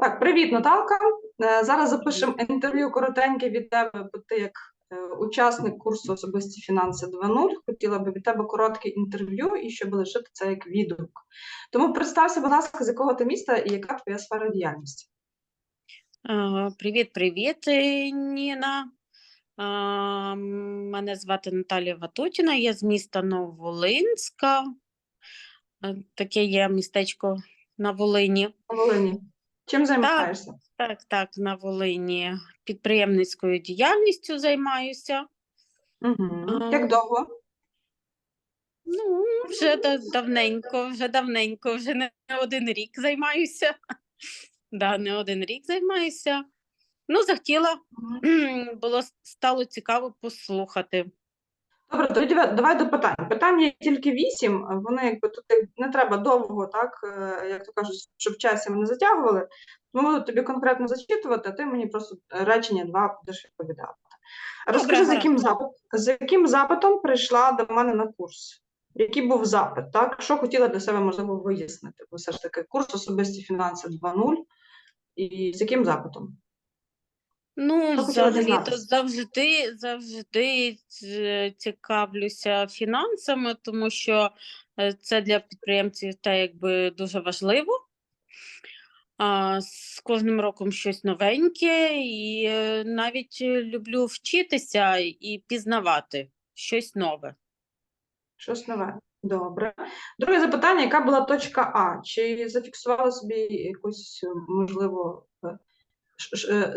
Так, привіт, Наталка. Е, Зараз запишемо інтерв'ю коротеньке від тебе, бо ти як е, учасник курсу особисті фінанси 2.0. Хотіла би від тебе коротке інтерв'ю і щоб лишити це як відгук. Тому представся, будь ласка, з якого ти міста і яка твоя сфера діяльності? Привіт, привіт, е, Ніна. Мене звати Наталія Ватутіна, я з міста Нововолинська. Е, Таке є містечко на Волині. На Волині. Чим займаєшся? Так, так, на Волині підприємницькою діяльністю займаюся. Угу. А. Як довго? Ну, вже да- давненько, вже давненько, вже не один рік займаюся. Да, не один рік займаюся. Ну, захотіла, було стало цікаво послухати. Добре, тоді давай- давай до питань. Питань є тільки вісім. Вони якби тут не треба довго, так е, як то кажуть, щоб часом не затягували. Тому буду тобі конкретно зачитувати, а ти мені просто речення два будеш відповідати. Розкажи, з яким запит, з яким запитом прийшла до мене на курс? Який був запит? Так, що хотіла для себе можливо вияснити? Бо все ж таки курс особисті фінанси 2.0. І з яким запитом? Ну, Що хотіла взагалі, то дізнатися? завжди, завжди ц- цікавлюся фінансами, тому що е, це для підприємців та якби дуже важливо. А, з кожним роком щось новеньке, і е, навіть е, люблю вчитися і пізнавати щось нове. Щось нове. Добре. Друге запитання: яка була точка А? Чи зафіксувала собі якусь, е, можливо, е, е,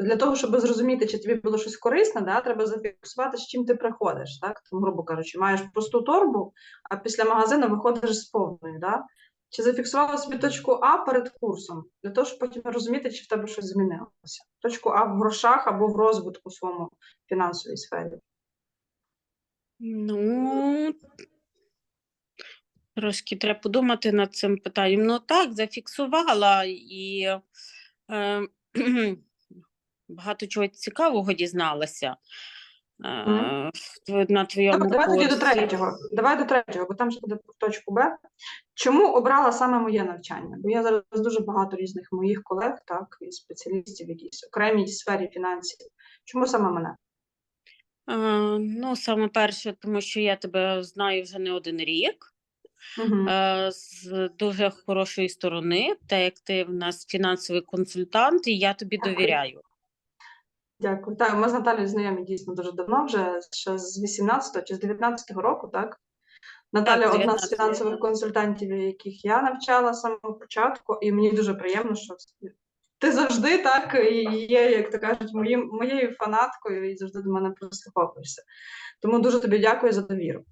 для того, щоб зрозуміти, чи тобі було щось корисне, да, треба зафіксувати, з чим ти приходиш, так? Там, грубо кажучи, маєш пусту торбу, а після магазину виходиш з повною, да? Чи зафіксувала собі точку А перед курсом, для того, щоб потім розуміти, чи в тебе щось змінилося? Точку А в грошах або в розвитку своєму фінансовій сфері. Ну, трошки треба подумати над цим питанням. Ну так, зафіксувала і е, багато чого цікавого дізналася. Е, в- на твоєму давай тоді до третього. Давай до третього, бо там ще буде точку Б. Чому обрала саме моє навчання? Бо я зараз дуже багато різних моїх колег, так, і спеціалістів в якійсь окремій сфері фінансів. Чому саме мене? Е, ну, саме перше, тому що я тебе знаю вже не один рік. Угу. е, з дуже хорошої сторони, та як ти в нас фінансовий консультант, і я тобі Дякую. довіряю. Дякую. Так, ми з Наталією знайомі дійсно дуже давно, вже ще з 18-го чи з 19-го року, так? Наталя Так, одна з фінансових консультантів, яких я навчала з самого початку, і мені дуже приємно, що ти завжди так і є, як то кажуть, моїм, моєю фанаткою і завжди до мене прислуховуєшся. Тому дуже тобі дякую за довіру.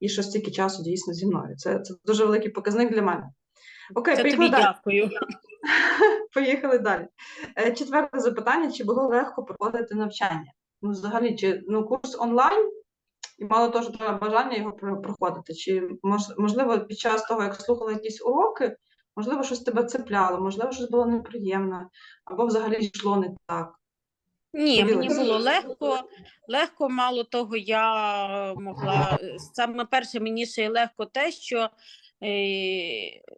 І що стільки часу дійсно зі мною. Це, це дуже великий показник для мене. Окей, Це тобі дякую. Поїхали далі. Е, Четверте запитання: чи було легко проходити навчання? Ну, взагалі, чи ну, курс онлайн, і мало того, що треба бажання його проходити. Чи мож- можливо під час того, як слухала якісь уроки, можливо, щось тебе цепляло, можливо, щось було неприємне, або взагалі йшло не так. Ні, мені було легко. Легко, мало того, я могла. е, Саме перше, мені ще й легко те, що,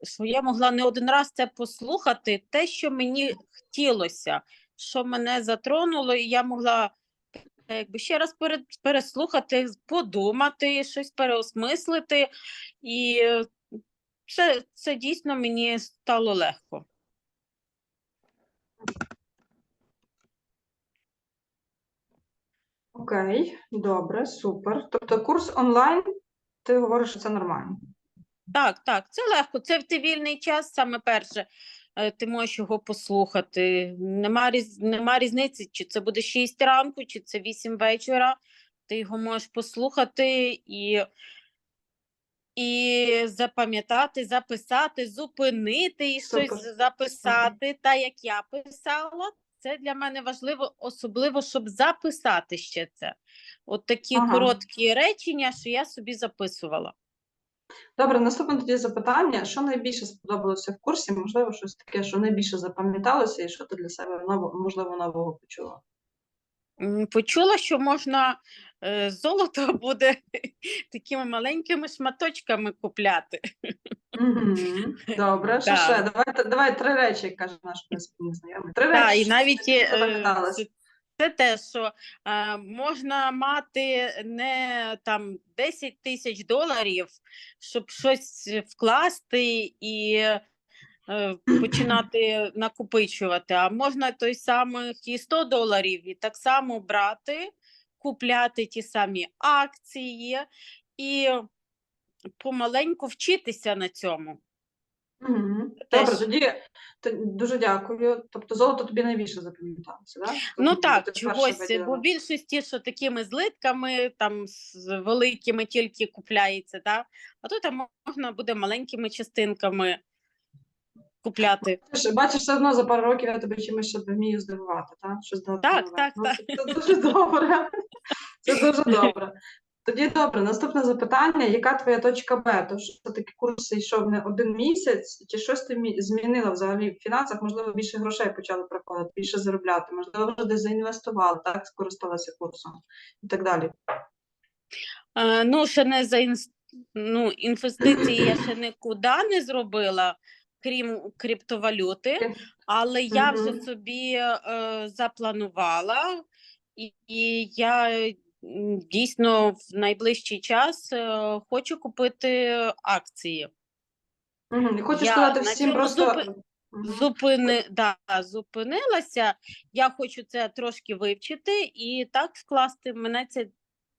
що я могла не один раз це послухати, те, що мені хотілося, що мене затронуло, і я могла е, якби ще раз переслухати, подумати, щось переосмислити. І е, це, це дійсно мені стало легко. Окей, добре, супер. Тобто курс онлайн, ти говориш, що це нормально. Так, так, це легко. Це в ти вільний час, саме перше. е, Ти можеш його послухати. Нема, різ... Нема різниці, чи це буде 6 ранку, чи це 8 вечора. Ти його можеш послухати і, і запам'ятати, записати, зупинити і щось Супер. записати. Та як я писала, це для мене важливо, особливо, щоб записати ще це. От такі Ага. короткі речення, що я собі записувала. Добре, наступне тоді запитання: що найбільше сподобалося в курсі? Можливо, щось таке, що найбільше запам'яталося, і що ти для себе можливо нового почула? Почула, що можна е, золото буде такими маленькими шматочками купляти. Добре, що ще? Давай, давай три речі, каже наш принципний знайомий. Три Так, речі. і навіть це те, що е, можна мати не там 10 тисяч доларів, щоб щось вкласти і е, починати накопичувати, а можна той самих і 100 доларів, і так само брати, купляти ті самі акції і помаленьку вчитися на цьому. Теж. Добре, тоді то- дуже дякую. Тобто золото тобі найбільше запам'яталося, так? Ну так, чогось, бо в більшості, що такими злитками, там з великими тільки купляється, да? а тут там можна буде маленькими частинками купляти. Бачиш, бачиш, все одно за пару років я тебе чимось ще вмію здивувати, так? Щось дати Так, нове. так, Ну, так. Це, це дуже добре. Це дуже добре. Тоді добре, наступне запитання: яка твоя точка Б? Тож все-таки курс йшов не один місяць, чи щось ти мі- змінила взагалі в фінансах? Можливо, більше грошей почали приходити, більше заробляти, можливо, вже десь заінвестували, так, скористалася курсом і так далі. Е, ну, ще не за ну, інвестиції я ще нікуди не зробила, крім криптовалюти, але я вже собі е, запланувала, і, і я дійсно в найближчий час е, хочу купити акції. Угу. Хочу Я сказати всім просто. зупи- Зупини... Да, зупинилася. Я хочу це трошки вивчити і так скласти Мене це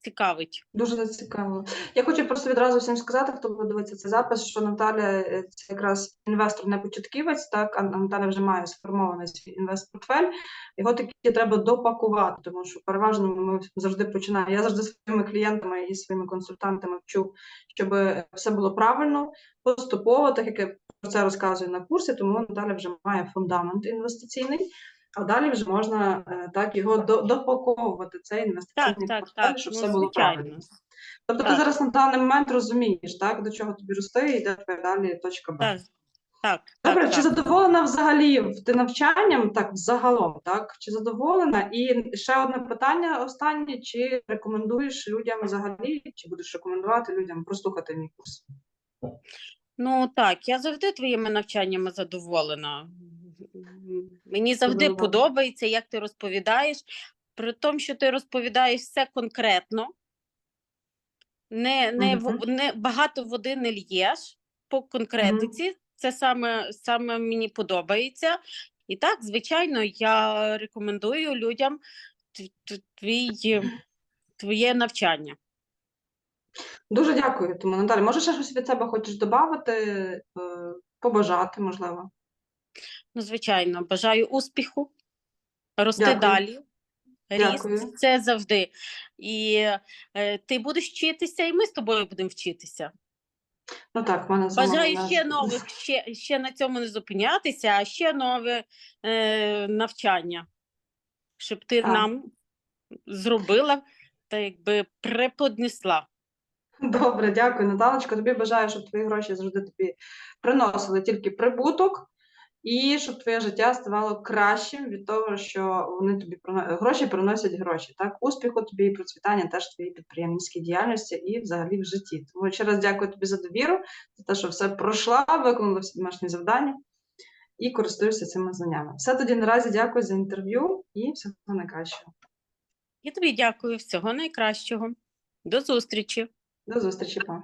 цікавить. Дуже цікаво. Я хочу просто відразу всім сказати, хто буде дивитися цей запис, що Наталя е, це якраз інвестор не початківець, так а Наталя вже має сформований свій інвестпортфель. Його таки треба допакувати, тому що переважно ми завжди починаємо. Я завжди своїми клієнтами і своїми консультантами вчу, щоб все було правильно, поступово, так як я про це розказую на курсі, тому Наталя вже має фундамент інвестиційний. А далі вже можна е, так його допаковувати цей інвестиційний так, портфель, так. щоб Ну, все було правильно. звичайно. Тобто ти зараз на даний момент розумієш, так, до чого тобі рости, і де твоя далі точка Б. Так, так, Добре, так, чи так. задоволена взагалі ти навчанням, так, взагалом, так? Чи задоволена? І ще одне питання останнє: чи рекомендуєш людям взагалі, чи будеш рекомендувати людям прослухати мій курс? Ну так, я завжди твоїми навчаннями задоволена. Мені завжди Чудово. подобається, як ти розповідаєш. При тому, що ти розповідаєш все конкретно, не, не, Мгм. не багато води не л'єш по конкретиці. Це саме, саме мені подобається. І так, звичайно, я рекомендую людям твій, твоє навчання. Дуже дякую. Тому Наталя, може ще щось від себе хочеш додати, е, побажати, можливо? Ну, звичайно, бажаю успіху, рости Дякую. далі. Ріст Дякую. це завжди. І е, ти будеш вчитися, і ми з тобою будемо вчитися. Ну так, в мене Бажаю ще нових, ще, ще на цьому не зупинятися, а ще нове е, навчання, щоб ти Так. нам зробила та якби преподнесла. Добре, дякую, Наталочко. Тобі бажаю, щоб твої гроші завжди тобі приносили тільки прибуток, і щоб твоє життя ставало кращим від того, що вони тобі прино- гроші приносять гроші. Так, успіху тобі і процвітання теж твоїй підприємницькій діяльності і взагалі в житті. Тому ще раз дякую тобі за довіру, за те, що все пройшла, виконала всі домашні завдання і користуюся цими знаннями. Все тоді наразі дякую за інтерв'ю і всього найкращого. І тобі дякую. Всього найкращого. До зустрічі. До зустрічі, па.